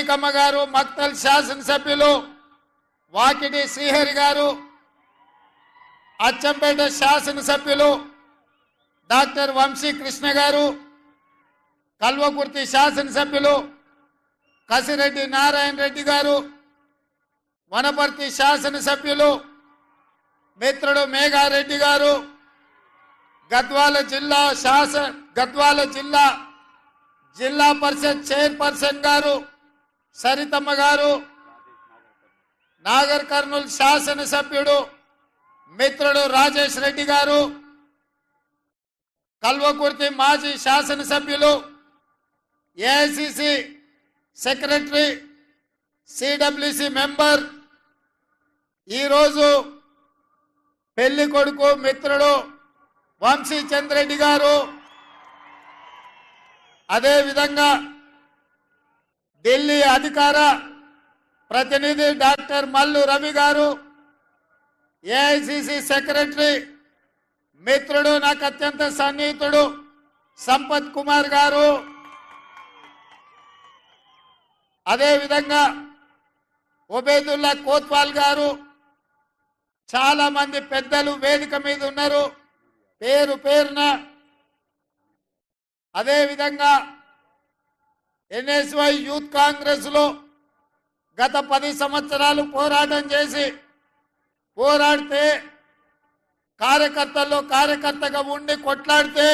కనికమ్మ గారు మక్తల్ శాసనసభ్యులు వాకిటి శ్రీహరి గారు అచ్చంపేట శాసనసభ్యులు డాక్టర్ వంశీ కృష్ణ గారు కల్వకుర్తి శాసనసభ్యులు కసిరెడ్డి నారాయణ రెడ్డి గారు వనపర్తి శాసనసభ్యులు మిత్రుడు మేఘారెడ్డి గారు గద్వాల జిల్లా శాసన గద్వాల జిల్లా జిల్లా పరిషత్ చైర్పర్సన్ గారు సరితమ్మ గారు నాగర్ కర్నూలు శాసనసభ్యుడు మిత్రుడు రాజేష్ రెడ్డి గారు కల్వకుర్తి మాజీ శాసనసభ్యులు ఏఐసిసి సెక్రటరీ సిడబ్ల్యూసి మెంబర్ ఈరోజు పెళ్ళి కొడుకు మిత్రుడు వంశీ చంద్రెడ్డి గారు. అదేవిధంగా ఢిల్లీ అధికార ప్రతినిధి డాక్టర్ మల్లు రవి గారు ఏఐసిసి సెక్రటరీ మిత్రుడు నాకు అత్యంత సన్నిహితుడు సంపత్ కుమార్ గారు. అదేవిధంగా ఒబేదుల్లా కోత్వాల్ గారు చాలా మంది పెద్దలు వేదిక మీద ఉన్నారు. పేరు పేరున అదేవిధంగా ఎన్ఎస్వై యూత్ కాంగ్రెస్లో గత పది సంవత్సరాలు పోరాటం చేసి పోరాడితే కార్యకర్తల్లో కార్యకర్తగా ఉండి కొట్లాడితే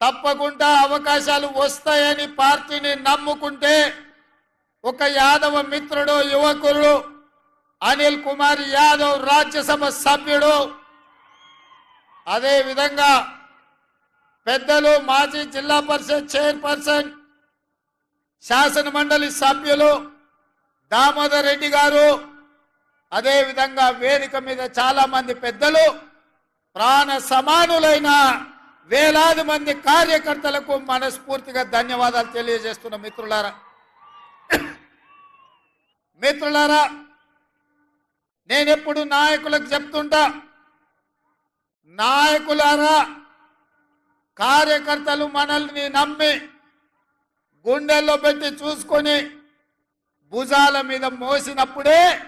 తప్పకుండా అవకాశాలు వస్తాయని పార్టీని నమ్ముకుంటే ఒక యాదవ మిత్రుడు యువకుడు అనిల్ కుమార్ యాదవ్ రాజ్యసభ సభ్యుడు. అదేవిధంగా పెద్దలు మాజీ జిల్లా పరిషత్ చైర్పర్సన్ శాసన మండలి సభ్యులు దామోదర్ రెడ్డి గారు అదేవిధంగా వేదిక మీద చాలా మంది పెద్దలు ప్రాణ సమానులైన వేలాది మంది కార్యకర్తలకు మనస్ఫూర్తిగా ధన్యవాదాలు తెలియజేస్తున్న మిత్రులారా. మిత్రులారా నేనెప్పుడు నాయకులకు చెప్తుంటా నాయకులారా కార్యకర్తలు మనల్ని నమ్మి గుండెల్లో పెట్టి చూసుకొని భుజాల మీద మోసినప్పుడే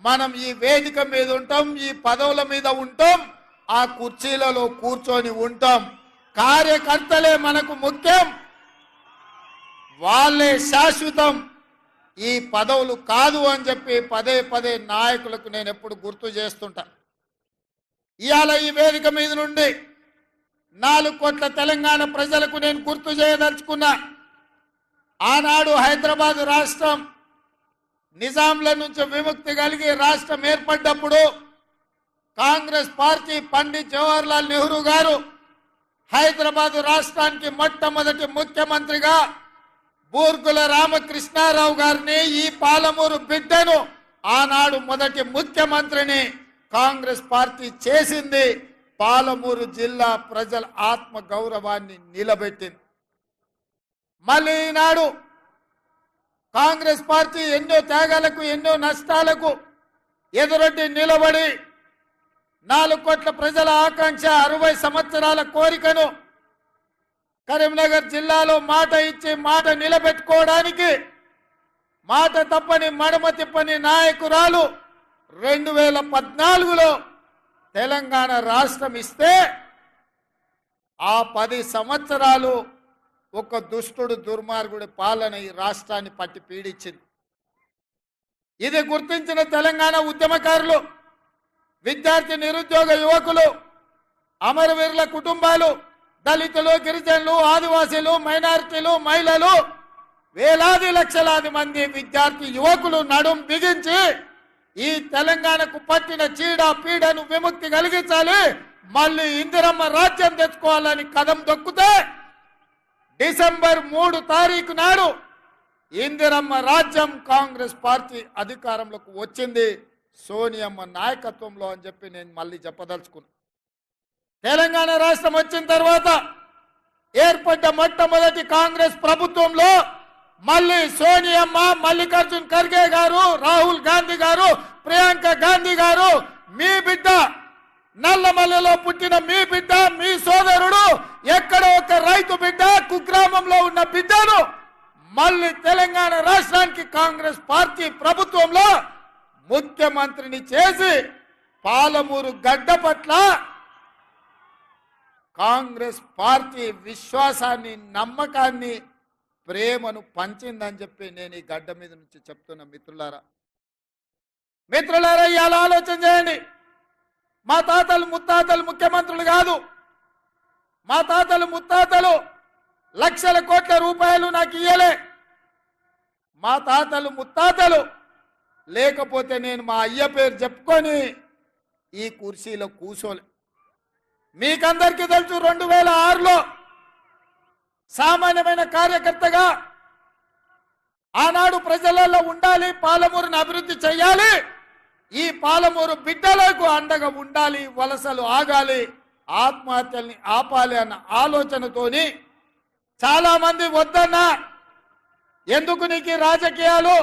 మనం ఈ వేదిక మీద ఉంటాం ఈ పదవుల మీద ఉంటాం ఆ కుర్చీలలో కూర్చొని ఉంటాం. కార్యకర్తలే మనకు ముఖ్యం. వాళ్ళే శాశ్వతం. ఈ పదవులు కాదు అని చెప్పి పదే పదే నాయకులకు నేను ఎప్పుడు గుర్తు చేస్తుంటా. ఇవాళ ఈ వేదిక మీద నుండి నాలుగు కోట్ల తెలంగాణ ప్రజలకు నేను గుర్తు చేయదలుచుకున్నా. ఆనాడు హైదరాబాద్ రాష్ట్రం నిజాంల నుంచి విముక్తి కలిగి రాష్ట్రం ఏర్పడ్డప్పుడు కాంగ్రెస్ పార్టీ పండిత్ జవహర్లాల్ నెహ్రూ గారు హైదరాబాద్ రాష్ట్రానికి మొట్టమొదటి ముఖ్యమంత్రిగా బూర్గుల రామకృష్ణారావు గారిని ఈ పాలమూరు బిడ్డను ఆనాడు మొదటి ముఖ్యమంత్రిని కాంగ్రెస్ పార్టీ చేసింది. పాలమూరు జిల్లా ప్రజల ఆత్మ గౌరవాన్ని నిలబెట్టింది. మళ్ళీ ఈనాడు కాంగ్రెస్ పార్టీ ఎన్నో త్యాగాలకు ఎన్నో నష్టాలకు ఎదురొడ్డి నిలబడి నాలుగు కోట్ల ప్రజల ఆకాంక్ష అరవై సంవత్సరాల కోరికను కరీంనగర్ జిల్లాలో మాట ఇచ్చి మాట నిలబెట్టుకోవడానికి మాట తప్పని మడమ తిప్పని నాయకురాలు రెండు వేల పద్నాలుగులో తెలంగాణ రాష్ట్రం ఇస్తే ఆ పది సంవత్సరాలు ఒక దుష్టుడు దుర్మార్గుడి పాలన ఈ రాష్ట్రాన్ని పట్టి పీడించింది. ఇది గుర్తించిన తెలంగాణ ఉద్యమకారులు విద్యార్థి నిరుద్యోగ యువకులు అమరవీరుల కుటుంబాలు దళితులు గిరిజనులు ఆదివాసీలు మైనారిటీలు మహిళలు వేలాది లక్షలాది మంది విద్యార్థి యువకులు నడుం బిగించి ఈ తెలంగాణకు పట్టిన చీడ పీడను విముక్తి కలిగించాలి. మళ్ళీ ఇందిరమ్మ రాజ్యం తెచ్చుకోవాలని కదం దొక్కుతే డిసెంబర్ మూడు తారీఖు నాడు ఇందిరమ్మ రాజ్యం కాంగ్రెస్ పార్టీ అధికారంలోకి వచ్చింది. సోనియమ్మ నాయకత్వంలో అని చెప్పి నేను మళ్ళీ చెప్పదలుచుకున్నా. తెలంగాణ రాష్ట్రం వచ్చిన తర్వాత ఏర్పడ్డ మొట్టమొదటి కాంగ్రెస్ ప్రభుత్వంలో మళ్ళీ సోనియమ్మ మల్లికార్జున్ ఖర్గే గారు రాహుల్ గాంధీ గారు ప్రియాంక గాంధీ గారు మీ బిడ్డ నల్లమల్లలో పుట్టిన మీ బిడ్డ మీ సోదరుడు ఎక్కడ ఒక రైతు బిడ్డ కుగ్రామంలో ఉన్న బిడ్డను మళ్ళీ తెలంగాణ రాష్ట్రానికి కాంగ్రెస్ పార్టీ ప్రభుత్వంలో ముఖ్యమంత్రిని చేసి పాలమూరు గడ్డ పట్ల కాంగ్రెస్ పార్టీ విశ్వాసాన్ని నమ్మకాన్ని ప్రేమను పంచిందని చెప్పి నేను ఈ గడ్డ మీద నుంచి చెప్తున్నా మిత్రులారా. మిత్రులారా ఇలా ఆలోచన చేయండి. మా తాతలు ముత్తాతలు ముఖ్యమంత్రులు కాదు. మా తాతలు ముత్తాతలు లక్షల కోట్ల రూపాయలు నాకు ఇయ్యలే. మా తాతలు ముత్తాతలు లేకపోతే నేను మా అయ్య పేరు చెప్పుకొని ఈ కుర్చీలో కూర్చోలే మీకందరికీ తెలుసు రెండు వేల ఆరులో సామాన్యమైన కార్యకర్తగా ఆనాడు ప్రజలలో ఉండాలి పాలమూరుని అభివృద్ధి చేయాలి. ఈ పాలమూరు బిడ్డలకు అండగా ఉండాలి వలసలు ఆగాలి ఆత్మహత్యల్ని ఆపాలి అన్న ఆలోచనతోని చాలా మంది వద్దన్నా ఎందుకు నీకు రాజకీయాలు?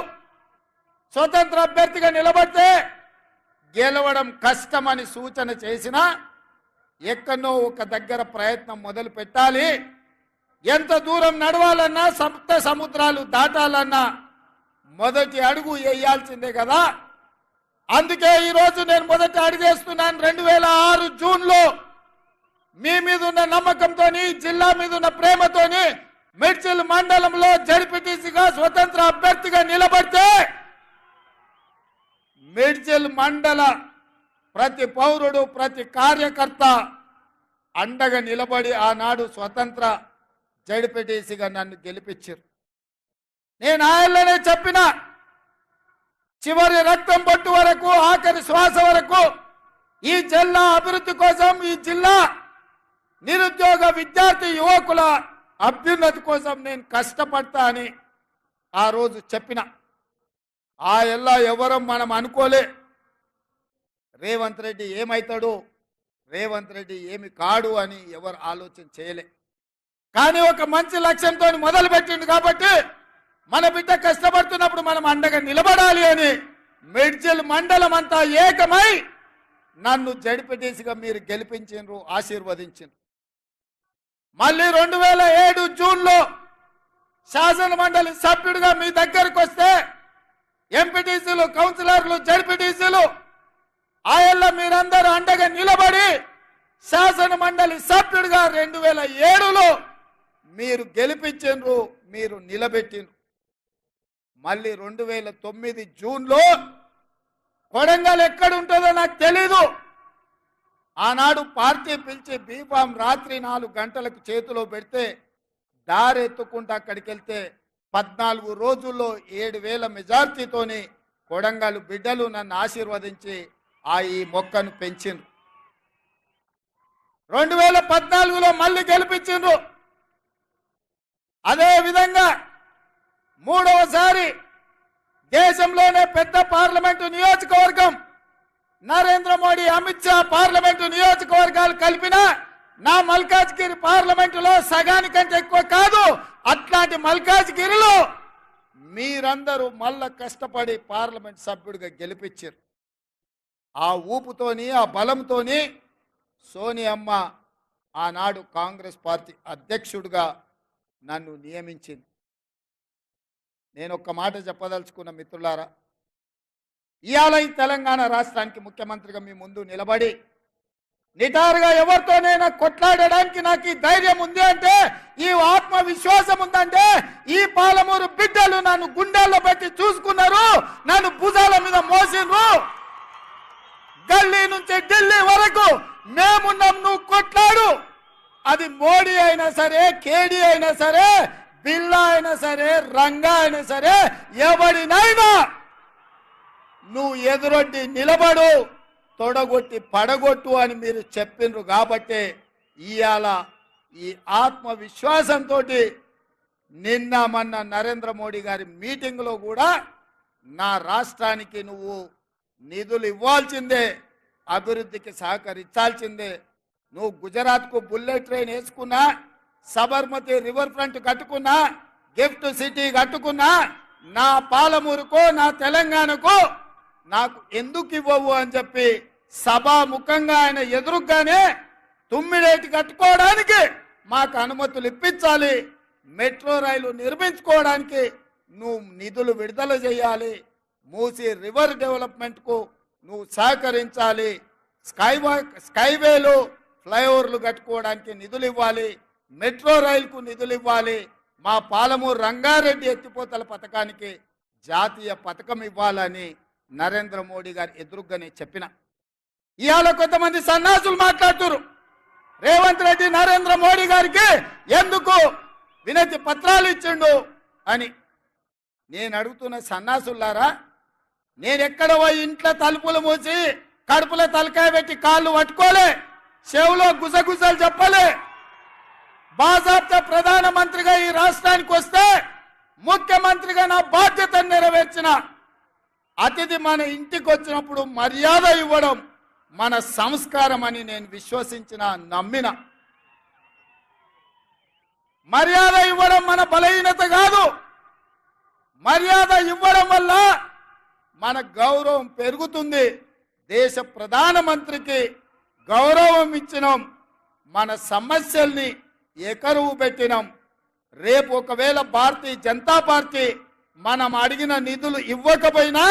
స్వతంత్ర అభ్యర్థిగా నిలబడితే గెలవడం కష్టమని సూచన చేసినా ఎక్కడో ఒక దగ్గర ప్రయత్నం మొదలు పెట్టాలి. ఎంత దూరం నడవాలన్నా సప్త సముద్రాలు దాటాలన్నా మొదటి అడుగు వేయాల్సిందే కదా. అందుకే ఈరోజు నేను మొదట అడిగేస్తున్నాను రెండు వేల ఆరు జూన్లో మీ మీద ఉన్న నమ్మకంతోని జిల్లా మీద ఉన్న ప్రేమతోని మిడ్చిల్ మండలంలో జడ్పీటీసీగా స్వతంత్ర అభ్యర్థిగా నిలబడితే మిర్చిల్ మండల ప్రతి పౌరుడు ప్రతి కార్యకర్త అండగా నిలబడి ఆనాడు స్వతంత్ర జడ్పీటీసీగా నన్ను గెలిపించారు. నేను ఆయనలోనే చెప్పిన చివరి రక్తం పట్టు వరకు ఆఖరి శ్వాస వరకు ఈ జిల్లా అభివృద్ధి కోసం ఈ జిల్లా నిరుద్యోగ విద్యార్థి యువకుల అభ్యున్నతి కోసం నేను కష్టపడతా అని ఆ రోజు చెప్పిన. ఆ ఎల్లా ఎవరం మనం అనుకోలే. రేవంత్ రెడ్డి ఏమవుతాడు రేవంత్ రెడ్డి ఏమి కాడు అని ఎవరు ఆలోచన చేయలే. కానీ ఒక మంచి లక్ష్యంతో మొదలుపెట్టిండు కాబట్టి మన బిడ్డ కష్టపడుతున్నప్పుడు మనం అండగా నిలబడాలి అని మెడ్జల్ మండలం అంతా ఏకమై నన్ను జడిపెట్టేసిగా మీరు గెలిపించిండ్రు ఆశీర్వదించిండ్రు మళ్ళీ రెండు వేల ఏడు జూన్లో శాసన మండలి సభ్యుడిగా మీ దగ్గరకు వస్తే ఎంపీటీసీలు కౌన్సిలర్లు జడ్పీటీసీలు ఆయల్ల మీరందరూ అండగా నిలబడి శాసన మండలి సభ్యుడిగా రెండు వేల ఏడులో మీరు గెలిపించిండ్రు మీరు నిలబెట్టిండ్రు మళ్ళీ రెండు వేల తొమ్మిది జూన్లో కొడంగల్ ఎక్కడ ఉంటుందో నాకు తెలీదు. ఆనాడు పార్టీ పిలిచి బీఫామ్ రాత్రి నాలుగు గంటలకు చేతిలో పెడితే దారెత్తుకుంటూ అక్కడికి వెళ్తే పద్నాలుగు రోజుల్లో ఏడు వేల మెజార్టీతోని కొడంగల్ బిడ్డలు నన్ను ఆశీర్వదించి ఆ ఈ మొక్కను పెంచిండ్రు. రెండు వేల పద్నాలుగులో మళ్ళీ గెలిపించిండ్రు. అదే విధంగా మూడవసారి దేశంలోనే పెద్ద పార్లమెంటు నియోజకవర్గం. నరేంద్ర మోడీ అమిత్ షా పార్లమెంటు నియోజకవర్గాలు కలిపిన నా మల్కాజ్గిరి పార్లమెంటులో సగానికంటే ఎక్కువ కాదు. అట్లాంటి మల్కాజ్గిరిలో మీరందరూ మళ్ళా కష్టపడి పార్లమెంట్ సభ్యుడిగా గెలిపించారు. ఆ ఊపుతోని ఆ బలంతోని సోనియమ్మ ఆనాడు కాంగ్రెస్ పార్టీ అధ్యక్షుడిగా నన్ను నియమించింది. నేను ఒక్క మాట చెప్పదలుచుకున్న మిత్రులారా ఇవాళ ఈ తెలంగాణ రాష్ట్రానికి ముఖ్యమంత్రిగా మీ ముందు నిలబడి నిటారుగా ఎవరితోనైనా కొట్లాడడానికి నాకు ఈ ధైర్యం ఉంది అంటే ఈ ఆత్మవిశ్వాసం ఉందంటే ఈ పాలమూరు బిడ్డలు నన్ను గుండెల్లో పెట్టి చూసుకున్నారు నన్ను భుజాల మీద మోసిండ్రు. గల్లీ నుంచి ఢిల్లీ వరకు మేమున్నాం నువ్వు కొట్లాడు. అది మోడీ అయినా సరే కేడీ అయినా సరే పిల్ల అయినా సరే రంగా అయినా సరే ఎవడినైనా నువ్వు ఎదురొడ్డి నిలబడు తొడగొట్టి పడగొట్టు అని మీరు చెప్పిండ్రు కాబట్టి ఇవాళ ఈ ఆత్మవిశ్వాసంతో నిన్న మొన్న నరేంద్ర మోడీ గారి మీటింగ్లో కూడా నా రాష్ట్రానికి నువ్వు నిధులు ఇవ్వాల్సిందే అభివృద్ధికి సహకరించాల్సిందే. నువ్వు గుజరాత్కు బుల్లెట్ ట్రైన్ వేసుకున్నా సబర్మతి రివర్ ఫ్రంట్ కట్టుకున్నా గిఫ్ట్ సిటీ కట్టుకున్నా నా పాలమూరుకో నా తెలంగాణకు నాకు ఎందుకు ఇవ్వవు అని చెప్పి సభాముఖంగా ఆయన ఎదురుగానే తుమ్మిడేటి కట్టుకోవడానికి మాకు అనుమతులు ఇప్పించాలి. మెట్రో రైలు నిర్మించుకోవడానికి నువ్వు నిధులు విడుదల చేయాలి. మూసి రివర్ డెవలప్మెంట్కు నువ్వు సహకరించాలి. స్కైవా స్కైవేలు ఫ్లైఓవర్లు కట్టుకోవడానికి నిధులు ఇవ్వాలి. మెట్రో రైలుకు నిధులు ఇవ్వాలి. మా పాలమూరు రంగారెడ్డి ఎత్తిపోతల పథకానికి జాతీయ పథకం ఇవ్వాలని నరేంద్ర మోడీ గారు ఎదురుగానే చెప్పిన. ఇవాళ కొంతమంది సన్నాసులు మాట్లాడుతున్నారు రేవంత్ రెడ్డి నరేంద్ర మోడీ గారికి ఎందుకు వినతి పత్రాలు ఇచ్చిండు అని. నేను అడుగుతున్న సన్నాసులారా నేను ఎక్కడ పోయి ఇంట్లో తలుపులు మూసి కడుపులో తలకాయ పెట్టి కాళ్ళు పట్టుకోలే చెవులో గుసగుసలు చెప్పలే బాజాప్తా ప్రధానమంత్రిగా ఈ రాష్ట్రానికి వస్తే ముఖ్యమంత్రిగా నా బాధ్యతను నెరవేర్చిన అతిథి మన ఇంటికి వచ్చినప్పుడు మర్యాద ఇవ్వడం మన సంస్కారం అని నేను విశ్వసించిన నమ్మిన. మర్యాద ఇవ్వడం మన బలహీనత కాదు. మర్యాద ఇవ్వడం వల్ల మన గౌరవం పెరుగుతుంది. దేశ ప్రధానమంత్రికి గౌరవం ఇచ్చినాం. మన సమస్యల్ని ఎకరువు పెట్టినాం. రేపు ఒకవేళ భారతీయ జనతా పార్టీ మనం అడిగిన నిధులు ఇవ్వకపోయినా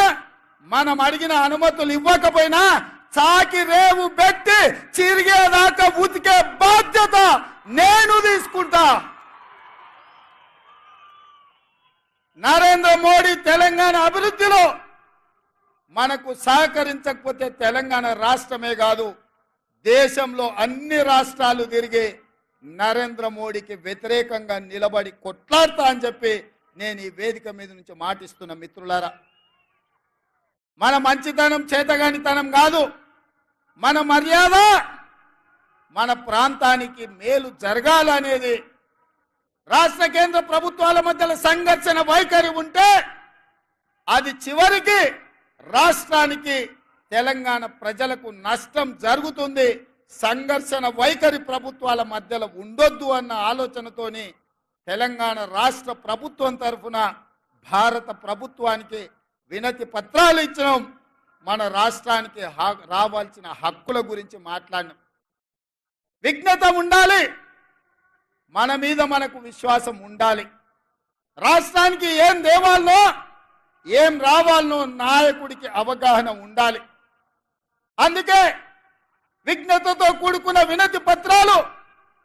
మనం అడిగిన అనుమతులు ఇవ్వకపోయినా చాకి రేవు పెట్టి చిరిగేదాకా ఉతికే బాధ్యత నేను తీసుకుంటా. నరేంద్ర మోడీ తెలంగాణ అభివృద్ధిలో మనకు సహకరించకపోతే తెలంగాణ రాష్ట్రమే కాదు దేశంలో అన్ని రాష్ట్రాలు తిరిగి నరేంద్ర మోడీకి వ్యతిరేకంగా నిలబడి కొట్లాడతా అని చెప్పి నేను ఈ వేదిక మీద నుంచి మాటిస్తున్న మిత్రులారా. మన మంచితనం చేతగానితనం కాదు. మన మర్యాద మన ప్రాంతానికి మేలు జరగాలనేది. రాష్ట్ర కేంద్ర ప్రభుత్వాల మధ్యలో సంఘర్షణ వైఖరి ఉంటే అది చివరికి రాష్ట్రానికి తెలంగాణ ప్రజలకు నష్టం జరుగుతుంది. సంఘర్షణ వైఖరి ప్రభుత్వాల మధ్యలో ఉండొద్దు అన్న ఆలోచనతోని తెలంగాణ రాష్ట్ర ప్రభుత్వం తరఫున భారత ప్రభుత్వానికి వినతి పత్రాలు ఇచ్చినాం. మన రాష్ట్రానికి రావాల్సిన హక్కుల గురించి మాట్లాడినాం. విఘ్నత ఉండాలి. మన మీద మనకు విశ్వాసం ఉండాలి. రాష్ట్రానికి ఏం దేవాలనో ఏం రావాలనో నాయకుడికి అవగాహన ఉండాలి. అందుకే విఘ్నతతో కూడుకున్న వినతి పత్రాలు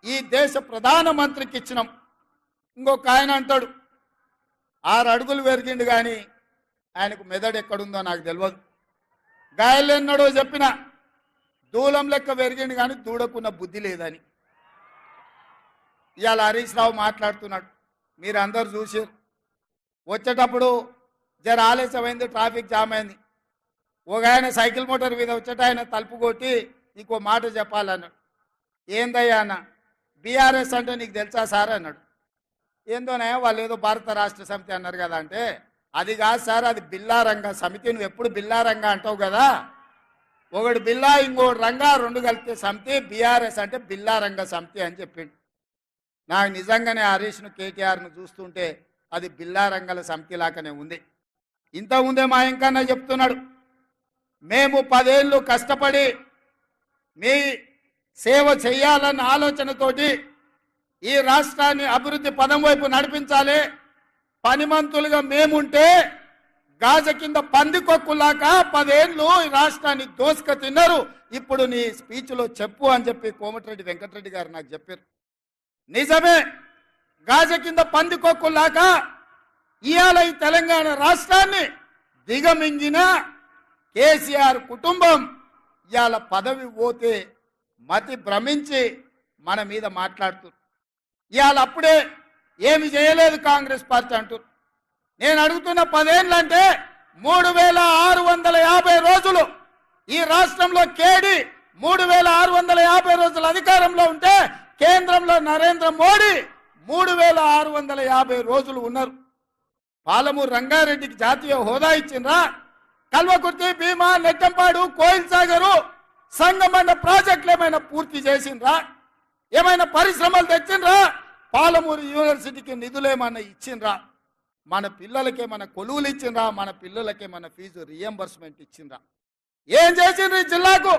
ఈ దేశ ప్రధానమంత్రికి ఇచ్చినాం. ఇంకొక ఆయన అంటాడు ఆరు అడుగులు పెరిగిండు కానీ ఆయనకు మెదడు ఎక్కడుందో నాకు తెలియదు గాయలు చెప్పిన దూలం లెక్క పెరిగిండు కానీ దూడకున్న బుద్ధి లేదని. ఇవాళ హరీష్ రావు మాట్లాడుతున్నాడు మీరు అందరు చూసారు. వచ్చేటప్పుడు జర ఆలస్యమైంది ట్రాఫిక్ జామ్ అయింది. ఒక ఆయన సైకిల్ మోటార్ మీద వచ్చేట ఆయన తలుపు కొట్టి నీకో మాట చెప్పాలన్నాడు. ఏందయ్యా అన్న? బీఆర్ఎస్ అంటే నీకు తెలుసా సార్? అన్నాడు. ఏందోనే? వాళ్ళు ఏదో భారత రాష్ట్ర సమితి అన్నారు కదా అంటే అది కాదు సార్ అది బిల్లారంగ సమితి. నువ్వు ఎప్పుడు బిల్లా రంగ అంటావు కదా? ఒకడు బిల్లా ఇంకోటి రంగా రెండు కలిపితే సమితి బీఆర్ఎస్ అంటే బిల్లారంగ సమితి అని చెప్పిండు. నాకు నిజంగానే హరీష్ను కేటీఆర్ను చూస్తుంటే అది బిల్లారంగల సమితి లాగానే ఉంది. ఇంత ముందే మా ఇంకన్నా చెప్తున్నాడు మేము పదేళ్ళు కష్టపడి మీ సేవ చేయాలన్న ఆలోచనతోటి ఈ రాష్ట్రాన్ని అభివృద్ధి పదం వైపు నడిపించాలి. పనిమంతులుగా మేముంటే గాజ కింద పందికొక్కులాగా పదేళ్ళు ఈ రాష్ట్రాన్ని దోసుక తిన్నారు. ఇప్పుడు నీ స్పీచ్లో చెప్పు అని చెప్పి కోమటిరెడ్డి వెంకటరెడ్డి గారు నాకు చెప్పారు. నిజమే గాజ కింద పందికొక్కులాగా ఇవాళ ఈ తెలంగాణ రాష్ట్రాన్ని దిగమింగిన కేసీఆర్ కుటుంబం ఇవాళ పదవి పోతే మతి భ్రమించి మన మీద మాట్లాడుతున్నారు. ఇవాళ అప్పుడే ఏమి చేయలేదు కాంగ్రెస్ పార్టీ అంటారు నేను అడుగుతున్న పదేళ్ళంటే మూడు వేల ఆరు వందల యాభై రోజులు ఈ రాష్ట్రంలో కేడి మూడు వేల ఆరు వందల యాభై రోజులు అధికారంలో ఉంటే కేంద్రంలో నరేంద్ర మోడీ మూడు వేల ఆరు వందల యాభై రోజులు ఉన్నారు. పాలమూరు రంగారెడ్డికి జాతీయ హోదా ఇచ్చిండ్రా. కల్వకుర్తి భీమా నెట్టంపాడు కోయిల్ సాగరు సంగమైన ప్రాజెక్టులు ఏమైనా పూర్తి చేసిండ్రా? ఏమైనా పరిశ్రమలు తెచ్చిండ్రా? పాలమూరు యూనివర్సిటీకి నిధులు ఏమైనా ఇచ్చిండ్రా? మన పిల్లలకి ఏమైనా కొలువులు ఇచ్చిండ్రా? మన పిల్లలకి ఏమైనా ఫీజు రియంబర్స్మెంట్ ఇచ్చిండ్రా? ఏం చేసిండ్రు ఈ జిల్లాకు?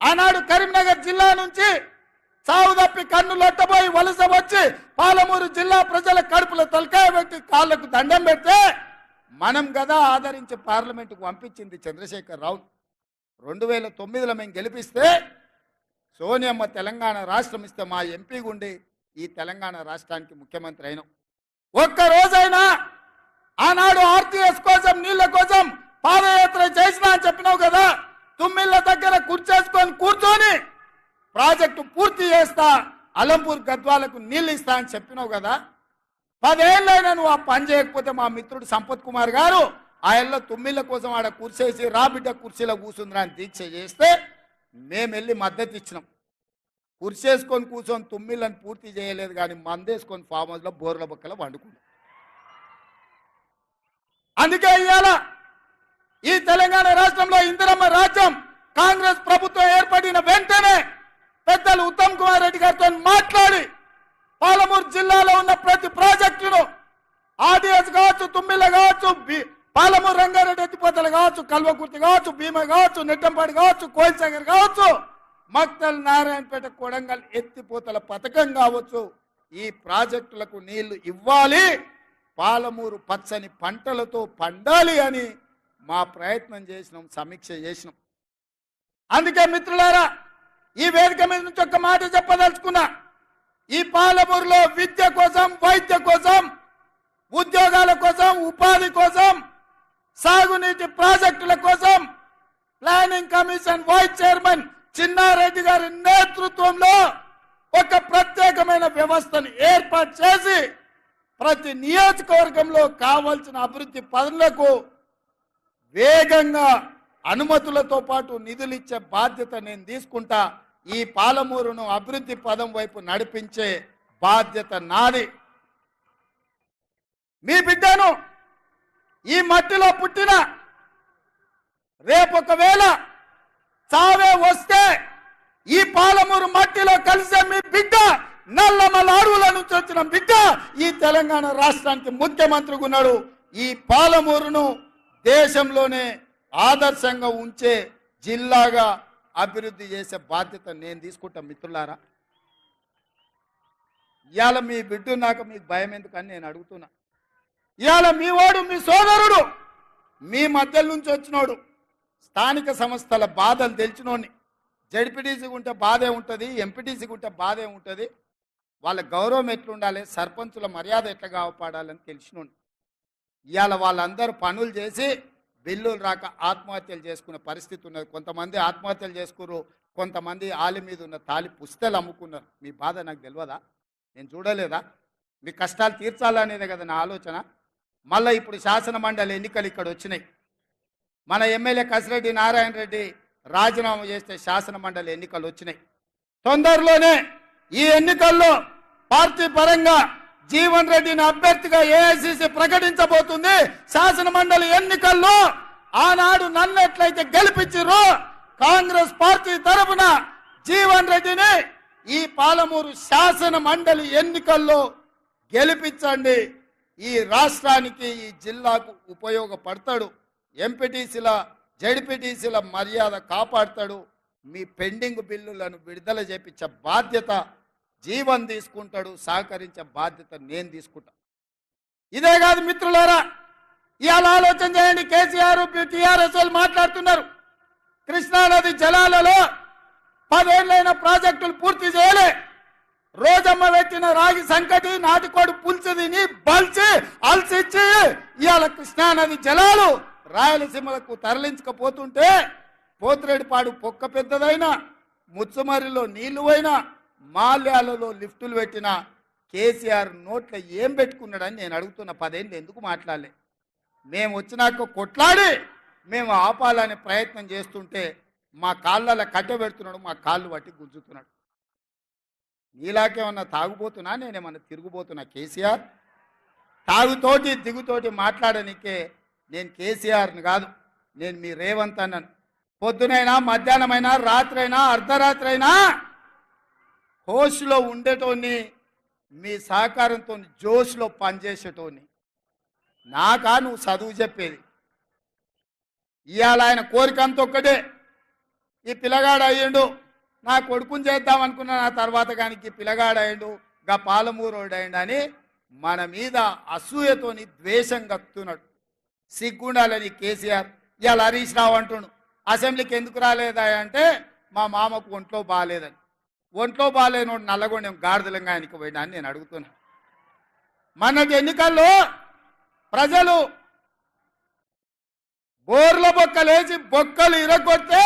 ఆనాడు కరీంనగర్ జిల్లా నుంచి చావు తప్పి కన్ను లొట్టబోయి వలస వచ్చి పాలమూరు జిల్లా ప్రజల కడుపులో తలకాయ పెట్టి కాళ్ళకు దండం పెడితే మనం కదా ఆదరించి పార్లమెంటుకు పంపించింది చంద్రశేఖర్ రావు. రెండు వేల తొమ్మిదిలో మేము గెలిపిస్తే సోనియమ్మ తెలంగాణ రాష్ట్రం ఇస్తే మా ఎంపీ ఉండి ఈ తెలంగాణ రాష్ట్రానికి ముఖ్యమంత్రి అయినాం. ఒక్క రోజైనా ఆనాడు ఆర్టీఎస్ కోసం నీళ్ళ కోసం పాదయాత్ర చేసినా అని చెప్పినావు కదా తుమ్మిళ్ళ దగ్గర కూర్చేసుకొని కూర్చొని ప్రాజెక్టు పూర్తి చేస్తా అలంపూర్ గద్వాలకు నీళ్ళు ఇస్తా అని చెప్పినావు కదా పదేళ్ళైనా నువ్వు ఆ పని చేయకపోతే మా మిత్రుడు సంపత్ కుమార్ గారు ఆయనలో తుమ్మిళ్ళ కోసం ఆడ కూర్చేసి రా బిడ్డ కుర్చీలో కూర్చుందిరా అని దీక్ష చేస్తే మేము వెళ్ళి మద్దతు ఇచ్చినాం. కుర్చేసుకొని కూర్చొని తుమ్మిళ్ళని పూర్తి చేయలేదు కానీ మందేసుకొని ఫామ్ హౌస్లో బోర్ల బొక్కల వండుకున్నాం అందుకే ఇవాళ ఈ తెలంగాణ రాష్ట్రంలో ఇందిరమ్మ రాజ్యం కాంగ్రెస్ ప్రభుత్వం ఏర్పడిన వెంటనే పెద్దలు ఉత్తమ్ కుమార్ రెడ్డి గారితో మాట్లాడి పాలమూరు జిల్లాలో ఉన్న ప్రతి ప్రాజెక్టును ఆర్డీఎస్ కావచ్చు తుమ్మిళ్ళ కావచ్చు బి- పాలమూరు రంగారెడ్డి ఎత్తిపోతలు కావచ్చు కల్వకుర్తి కావచ్చు భీమ కావచ్చు నెట్టంపాడు కావచ్చు కోయిల్సాగర్ కావచ్చు మక్తల్ నారాయణపేట కొడంగల్ ఎత్తిపోతల పథకం కావచ్చు. ఈ ప్రాజెక్టులకు నీళ్ళు ఇవ్వాలి పాలమూరు పచ్చని పంటలతో పండాలి అని మా ప్రయత్నం చేసినాం సమీక్ష చేసినాం. అందుకే మిత్రులారా ఈ వేదిక మీద నుంచి ఒక మాట చెప్పదలుచుకున్నా. ఈ పాలమూరులో విద్య కోసం వైద్య కోసం ఉద్యోగాల కోసం ఉపాధి కోసం సాగునీటి ప్రాజెక్టుల కోసం planning commission vice chairman Chinnareddy గారి నేతృత్వంలో ఒక ప్రత్యేకమైన వ్యవస్థను ఏర్పాటు చేసి ప్రతి నియోజకవర్గంలో కావలసిన అభివృద్ధి పనులకు వేగంగా అనుమతులతో పాటు నిధులు ఇచ్చే బాధ్యత నేను తీసుకుంటా. ఈ పాలమూరును అభివృద్ధి పదం వైపు నడిపించే బాధ్యత నాది. మీ బిడ్డను ఈ మట్టిలో పుట్టిన రేపొకవేళ చావే వస్తే ఈ పాలమూరు మట్టిలో కలిసే మీ బిడ్డ నల్లమల అడవుల నుంచి వచ్చిన బిడ్డ ఈ తెలంగాణ రాష్ట్రానికి ముఖ్యమంత్రిగా ఉన్నాడు. ఈ పాలమూరును దేశంలోనే ఆదర్శంగా ఉంచే జిల్లాగా అభివృద్ధి చేసే బాధ్యత నేను తీసుకుంటా మిత్రులారా. ఇవాళ మీ బిడ్డు నాకు మీకు భయం ఎందుకని నేను అడుగుతున్నా. ఇవాళ మీ వాడు మీ సోదరుడు మీ మధ్య నుంచి వచ్చినాడు. స్థానిక సంస్థల బాధలు తెలిసినోడిని జడ్పీటీసీకి ఉంటే బాధే ఉంటుంది ఎంపీటీసీకి ఉంటే బాధే ఉంటుంది. వాళ్ళ గౌరవం ఎట్లుండాలి సర్పంచుల మర్యాద ఎట్లా కాపాడాలని తెలిసినోడి ఇవాళ వాళ్ళందరూ పనులు చేసి బిల్లులు రాక ఆత్మహత్యలు చేసుకునే పరిస్థితి ఉన్నది. కొంతమంది ఆత్మహత్యలు చేసుకున్నారు కొంతమంది ఆలి మీద ఉన్న తాలి పుస్తలు అమ్ముకున్నారు. మీ బాధ నాకు తెలియదా నేను చూడలేదా? మీ కష్టాలు తీర్చాలనేదే కదా నా ఆలోచన. మళ్ళీ ఇప్పుడు శాసన మండలి ఎన్నికలు ఇక్కడ వచ్చినాయి. మన ఎమ్మెల్యే కసిరెడ్డి నారాయణ రెడ్డి రాజీనామా చేస్తే శాసన మండలి ఎన్నికలు వచ్చినాయి. తొందరలోనే ఈ ఎన్నికల్లో పార్టీ పరంగా జీవన్ రెడ్డిని అభ్యర్థిగా ఏఐసిసి ప్రకటించబోతుంది. శాసన మండలి ఎన్నికల్లో ఆనాడు నన్ను ఎట్లయితే గెలిపించారో కాంగ్రెస్ పార్టీ తరఫున జీవన్ రెడ్డిని ఈ పాలమూరు శాసన మండలి ఎన్నికల్లో గెలిపించండి. ఈ రాష్ట్రానికి ఈ జిల్లాకు ఉపయోగపడతాడు. ఎంపీటీసీల జడ్పీటీసీల మర్యాద కాపాడతాడు. మీ పెండింగ్ బిల్లులను విడుదల చేపించే బాధ్యత జీవన్ తీసుకుంటాడు సహకరించే బాధ్యత నేను తీసుకుంటా. ఇదే కాదు మిత్రులారా ఇవాళ ఆలోచన చేయండి కేసీఆర్ టీఆర్ఎస్ వాళ్ళు మాట్లాడుతున్నారు. కృష్ణానది జలాలలో పదేళ్ళైన ప్రాజెక్టులు పూర్తి చేయలే. రోజమ్మ పెట్టిన రాగి సంకటి నాటికోడు పులుసు తిని బల్చి అలసిచ్చి ఇవాళ కృష్ణానది జలాలు రాయలసీమలకు తరలించకపోతుంటే పోతిరెడ్డిపాడు పొక్క పెద్దదైనా ముచ్చమరిలో నీళ్ళు పోయినా మాల్యాలలో లిఫ్టులు పెట్టిన కేసీఆర్ నోట్ల ఏం పెట్టుకున్నాడని నేను అడుగుతున్న పదేళ్ళు ఎందుకు మాట్లాడలే? మేము వచ్చినాక కొట్లాడి మేము ఆపాలనే ప్రయత్నం చేస్తుంటే మా కాళ్ళలో కట్టె పెడుతున్నాడు మా కాళ్ళు పట్టి గుంజుతున్నాడు. నీలాకేమన్నా తాగుబోతున్నా నేనేమన్నా తిరుగుబోతున్నా కేసీఆర్? తాగుతోటి దిగుతోటి మాట్లాడనికే నేను కేసీఆర్ని కాదు నేను మీ రేవంత్ అన్నాను. పొద్దునైనా మధ్యాహ్నమైనా రాత్రైనా అర్ధరాత్రి అయినా హోస్లో ఉండేటోని మీ సహకారంతో జోష్లో పనిచేసేటోని నాకా నువ్వు చదువు చెప్పేది? ఇవాళ ఆయన కోరిక అంత ఒక్కటే. ఈ పిల్లగాడు అయ్యిండు నా కొడుకుని చేద్దామనుకున్న నా తర్వాత కానికి అయ్యిండు గా పాలమూరోడైండు అని మన మీద అసూయతోని ద్వేషం కక్కుతున్నాడు. సిగ్గుండాలని కేసీఆర్. ఇవాళ హరీష్ రావు అంటుండు అసెంబ్లీకి ఎందుకు రాలేదా? అంటే మా మామకు ఒంట్లో బాగాలేదని ఒంట్లో బాగాలేనోడు నల్లగొండెం గాడిదలంగా ఆయనకి పోయినా అని నేను అడుగుతున్నా. మనకి ఎన్నికల్లో ప్రజలు బోర్ల బొక్కలేసి బొక్కలు ఇరగొడితే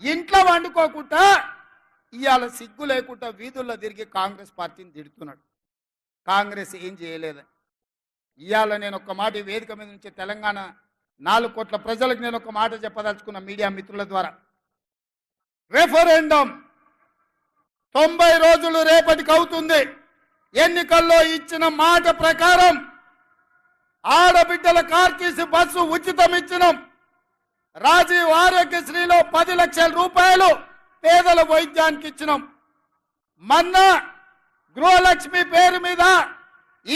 ఇంట్లో వండుకోకుండా ఇవాళ సిగ్గు లేకుండా వీధుల్లో తిరిగి కాంగ్రెస్ పార్టీని తిడుతున్నాడు. కాంగ్రెస్ ఏం చేయలేదని. ఇవాళ నేను ఒక మాట వేదిక మీద నుంచి తెలంగాణ నాలుగు కోట్ల ప్రజలకు నేను ఒక మాట చెప్పదలుచుకున్న మీడియా మిత్రుల ద్వారా. రెఫరెండం తొంభై రోజులు రేపటికి అవుతుంది. ఎన్నికల్లో ఇచ్చిన మాట ప్రకారం ఆడబిడ్డల కార్టీసీ బస్సు ఉచితం ఇచ్చినాం రాజీవ్ ఆరోగ్యశ్రీలో పది లక్షల రూపాయలు పేదల వైద్యానికి ఇచ్చినాం. మన్నా గృహలక్ష్మి పేరు మీద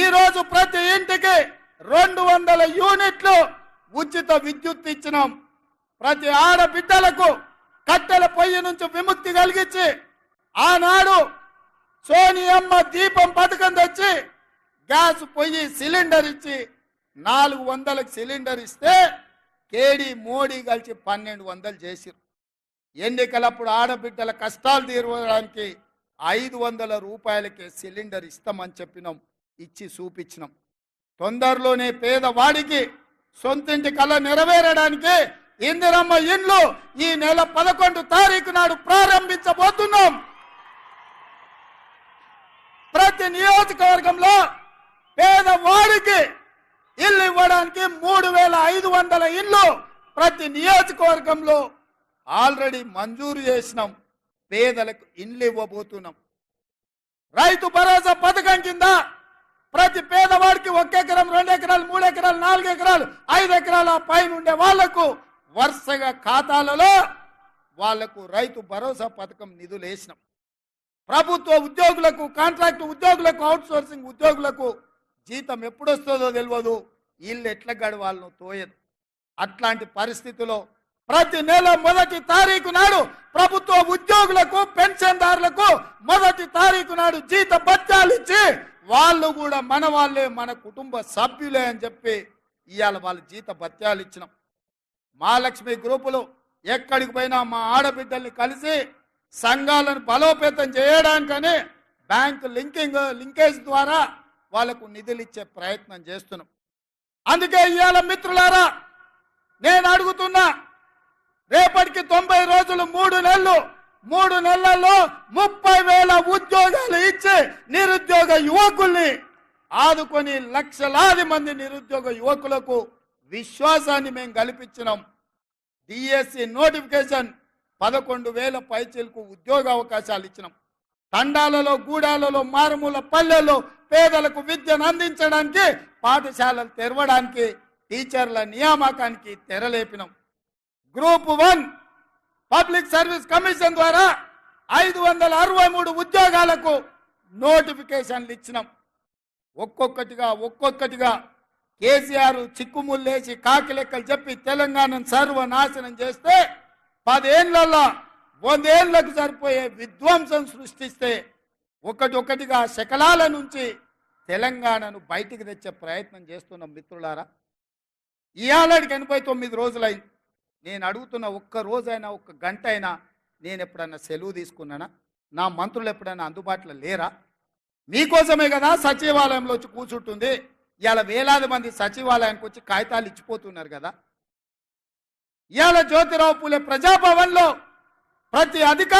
ఈరోజు ప్రతి ఇంటికి రెండు వందల యూనిట్లు ఉచిత విద్యుత్ ఇచ్చినాం. ప్రతి ఆడబిడ్డలకు కట్టెల పొయ్యి నుంచి విముక్తి కలిగించి ఆనాడు సోనియమ్మ దీపం పథకం తెచ్చి గ్యాస్ పొయ్యి సిలిండర్ ఇచ్చి నాలుగు వందలకు సిలిండర్ ఇస్తే కేడి మోడీ కలిసి పన్నెండు వందలు చేసిరు ఎన్నికలప్పుడు ఆడబిడ్డల కష్టాలు తీరడానికి ఐదు వందల రూపాయలకే సిలిండర్ ఇస్తామని చెప్పినాం. ఇచ్చి చూపించినాం. తొందరలోనే పేదవాడికి సొంతింటి కళ నెరవేరడానికి ఇందిరమ్మ ఇండ్లు ఈ నెల పదకొండు తారీఖు నాడు ప్రారంభించబోతున్నాం. ప్రతి నియోజకవర్గంలో పేదవాడికి ఇల్లు ఇవ్వడానికి మూడు వేల ఐదు వందల ఇల్లు ప్రతి నియోజకవర్గంలో ఆల్రెడీ మంజూరు చేసినాం. పేదలకు ఇండ్లు ఇవ్వబోతున్నాం. రైతు భరోసా పథకం కింద ప్రతి పేదవాడికి ఒక ఎకరం రెండు ఎకరాలు మూడు ఎకరాలు నాలుగు ఎకరాలు ఐదు ఎకరాల పైన ఉండే వాళ్ళకు వరుసగా ఖాతాలలో వాళ్ళకు రైతు భరోసా పథకం నిధులు వేసినాం. ప్రభుత్వ ఉద్యోగులకు కాంట్రాక్ట్ ఉద్యోగులకు అవుట్ సోర్సింగ్ ఉద్యోగులకు జీతం ఎప్పుడొస్తుందో తెలియదు వీళ్ళు ఎట్లా గడవాలను తోయదు. అట్లాంటి పరిస్థితిలో ప్రతి నెల మొదటి తారీఖు నాడు ప్రభుత్వ ఉద్యోగులకు పెన్షన్దారులకు మొదటి తారీఖు నాడు జీత బత్యాలు ఇచ్చి వాళ్ళు కూడా మన వాళ్ళే మన కుటుంబ సభ్యులే అని చెప్పి ఇవాళ వాళ్ళ జీత భత్యాలు ఇచ్చినాం. మహాలక్ష్మి గ్రూపులు ఎక్కడికి పోయినా మా ఆడబిడ్డల్ని కలిసి సంఘాలను బలోపేతం చేయడానికని బ్యాంక్ లింకింగ్ లింకేజ్ ద్వారా వాళ్ళకు నిధులు ఇచ్చే ప్రయత్నం చేస్తున్నాం. అందుకే ఇవాళ మిత్రులారా నేను అడుగుతున్నా రేపటికి తొంభై రోజులు మూడు నెలలు మూడు నెలల్లో ముప్పై వేల ఉద్యోగాలు ఇచ్చి నిరుద్యోగ యువకుల్ని ఆదుకొని లక్షలాది మంది నిరుద్యోగ యువకులకు విశ్వాసాన్ని మేము కల్పించినాం. డిఎస్సి నోటిఫికేషన్ పదకొండు వేల పైచీలకు ఉద్యోగ అవకాశాలు ఇచ్చినాం. తండాలలో గూడాలలో మారుమూల పల్లెల్లో పేదలకు విద్యను అందించడానికి పాఠశాలలు తెరవడానికి టీచర్ల నియామకానికి తెరలేపినాం. Group one public service commission ద్వారా ఐదు వందల అరవై మూడు ఉద్యోగాలకు నోటిఫికేషన్లు ఇచ్చినాం. ఒక్కొక్కటిగా ఒక్కొక్కటిగా కేసీఆర్ చిక్కుముల్లేసి కాకి లెక్కలు చెప్పి తెలంగాణను సర్వనాశనం చేస్తే పదేళ్ళలో వందేళ్ళకు సరిపోయే విధ్వంసం సృష్టిస్తే ఒకటి ఒకటిగా శకలాల నుంచి తెలంగాణను బయటికి తెచ్చే ప్రయత్నం చేస్తున్న మిత్రులారా. ఇవాళకి ఎనభై తొమ్మిది రోజులైంది. నేను అడుగుతున్న ఒక్క రోజైనా ఒక్క గంట అయినా నేను ఎప్పుడన్నా సెలవు తీసుకున్నానా? నా మంత్రులు ఎప్పుడైనా అందుబాటులో లేరా? మీకోసమే కదా సచివాలయంలో వచ్చి కూర్చుంటుంది. ఇవాళ వేలాది మంది సచివాలయానికి వచ్చి కాగితాలు ఇచ్చిపోతున్నారు కదా. ఇవాళ జ్యోతిరావు పూలే ప్రజాభవన్లో ప్రతి అధికారి